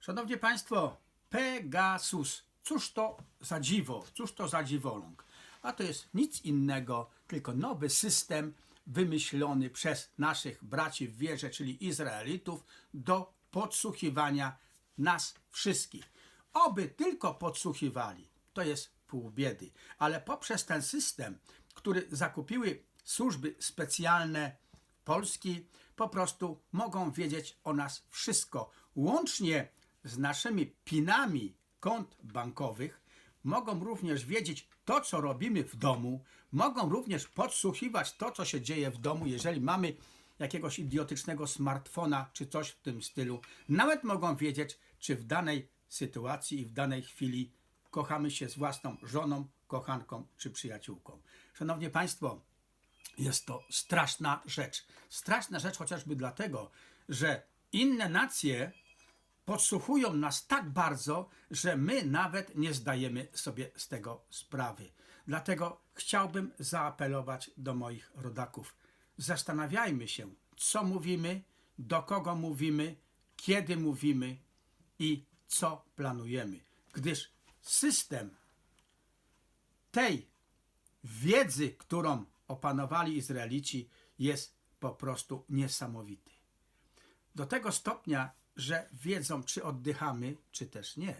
Szanowni Państwo, Pegasus. Cóż to za dziwo, cóż to za dziwoląg? A to jest nic innego, tylko nowy system wymyślony przez naszych braci w wierze, czyli Izraelitów, do podsłuchiwania nas wszystkich. Oby tylko podsłuchiwali, to jest pół biedy, ale poprzez ten system, który zakupiły służby specjalne Polski, po prostu mogą wiedzieć o nas wszystko, łącznie z naszymi pinami kont bankowych, mogą również wiedzieć to, co robimy w domu, mogą również podsłuchiwać to, co się dzieje w domu, jeżeli mamy jakiegoś idiotycznego smartfona czy coś w tym stylu. Nawet mogą wiedzieć, czy w danej sytuacji i w danej chwili kochamy się z własną żoną, kochanką czy przyjaciółką. Szanowni Państwo, jest to straszna rzecz. Straszna rzecz chociażby dlatego, że inne nacje podsłuchują nas tak bardzo, że my nawet nie zdajemy sobie z tego sprawy. Dlatego chciałbym zaapelować do moich rodaków. Zastanawiajmy się, co mówimy, do kogo mówimy, kiedy mówimy i co planujemy. Gdyż system tej wiedzy, którą opanowali Izraelici, jest po prostu niesamowity. Do tego stopnia, że wiedzą, czy oddychamy, czy też nie.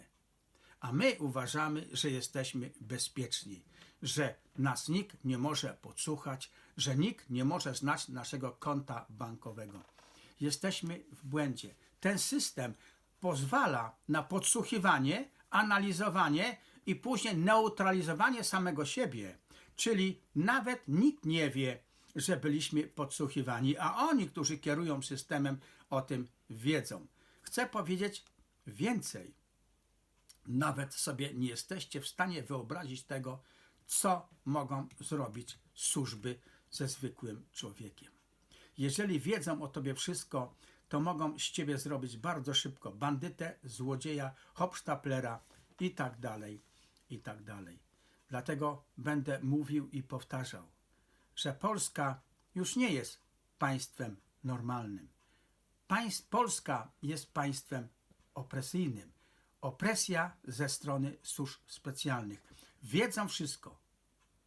A my uważamy, że jesteśmy bezpieczni, że nas nikt nie może podsłuchać, że nikt nie może znać naszego konta bankowego. Jesteśmy w błędzie. Ten system pozwala na podsłuchiwanie, analizowanie i później neutralizowanie samego siebie. Czyli nawet nikt nie wie, że byliśmy podsłuchiwani, a oni, którzy kierują systemem, o tym wiedzą. Chcę powiedzieć więcej. Nawet sobie nie jesteście w stanie wyobrazić tego, co mogą zrobić służby ze zwykłym człowiekiem. Jeżeli wiedzą o tobie wszystko, to mogą z ciebie zrobić bardzo szybko bandytę, złodzieja, hopsztaplera i tak dalej, i tak dalej. Dlatego będę mówił i powtarzał, że Polska już nie jest państwem normalnym. Państw, Polska jest państwem opresyjnym. Opresja ze strony służb specjalnych. Wiedzą wszystko.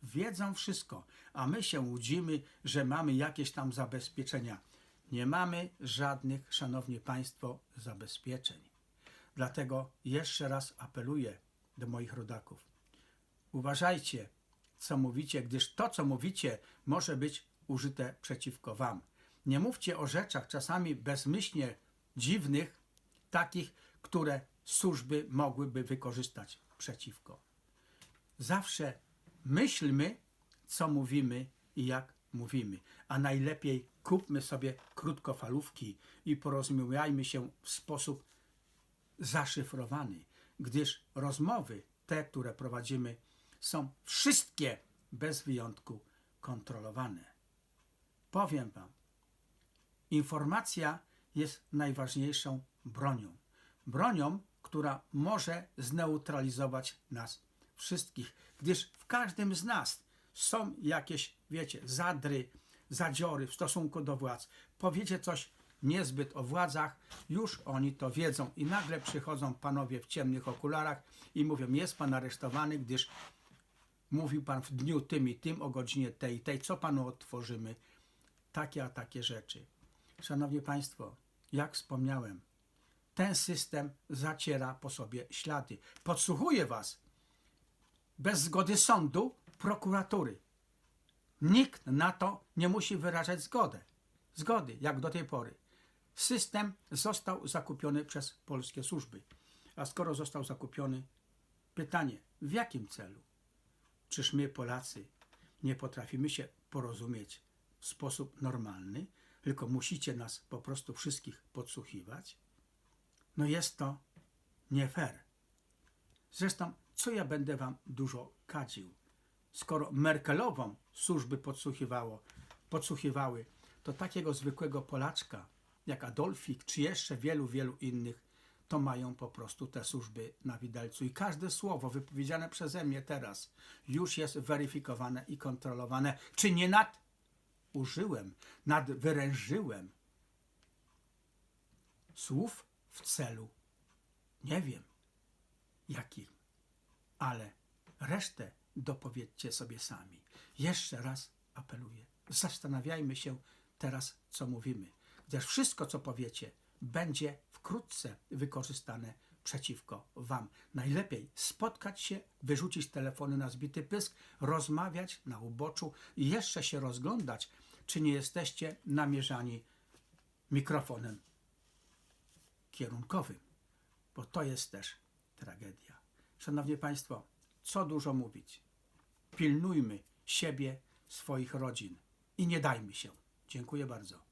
Wiedzą wszystko, a my się łudzimy, że mamy jakieś tam zabezpieczenia. Nie mamy żadnych, szanowni państwo, zabezpieczeń. Dlatego jeszcze raz apeluję do moich rodaków. Uważajcie, co mówicie, gdyż to, co mówicie, może być użyte przeciwko wam. Nie mówcie o rzeczach czasami bezmyślnie dziwnych, takich, które służby mogłyby wykorzystać przeciwko. Zawsze myślmy, co mówimy i jak mówimy, a najlepiej kupmy sobie krótkofalówki i porozumiewajmy się w sposób zaszyfrowany, gdyż rozmowy, te, które prowadzimy, są wszystkie bez wyjątku kontrolowane. Powiem Wam, informacja jest najważniejszą bronią. Bronią, która może zneutralizować nas wszystkich, gdyż w każdym z nas są jakieś, wiecie, zadry, zadziory w stosunku do władz. Powiecie coś niezbyt o władzach, już oni to wiedzą i nagle przychodzą panowie w ciemnych okularach i mówią, jest pan aresztowany, gdyż mówił pan w dniu tym i tym o godzinie tej i tej, co panu otworzymy, takie a takie rzeczy. Szanowni Państwo, jak wspomniałem, ten system zaciera po sobie ślady. Podsłuchuje was bez zgody sądu, prokuratury. Nikt na to nie musi wyrażać zgody. Zgody, jak do tej pory. System został zakupiony przez polskie służby. A skoro został zakupiony, pytanie, w jakim celu? Czyż my, Polacy, nie potrafimy się porozumieć w sposób normalny, tylko musicie nas po prostu wszystkich podsłuchiwać? No jest to nie fair. Zresztą, co ja będę wam dużo kadził? Skoro Merkelową służby podsłuchiwało, podsłuchiwały, to takiego zwykłego Polaczka, jak Adolfik, czy jeszcze wielu, wielu innych, to mają po prostu te służby na widelcu. I każde słowo wypowiedziane przeze mnie teraz już jest weryfikowane i kontrolowane. Czy nie nadużyłem, nadwyrężyłem słów w celu Nie wiem, jaki, ale resztę dopowiedzcie sobie sami. Jeszcze raz apeluję. Zastanawiajmy się teraz, co mówimy, gdyż wszystko, co powiecie, będzie wkrótce wykorzystane przeciwko Wam. Najlepiej spotkać się, wyrzucić telefony na zbity pysk, rozmawiać na uboczu i jeszcze się rozglądać, czy nie jesteście namierzani mikrofonem kierunkowym, bo to jest też tragedia. Szanowni Państwo, co dużo mówić. Pilnujmy siebie, swoich rodzin i nie dajmy się. Dziękuję bardzo.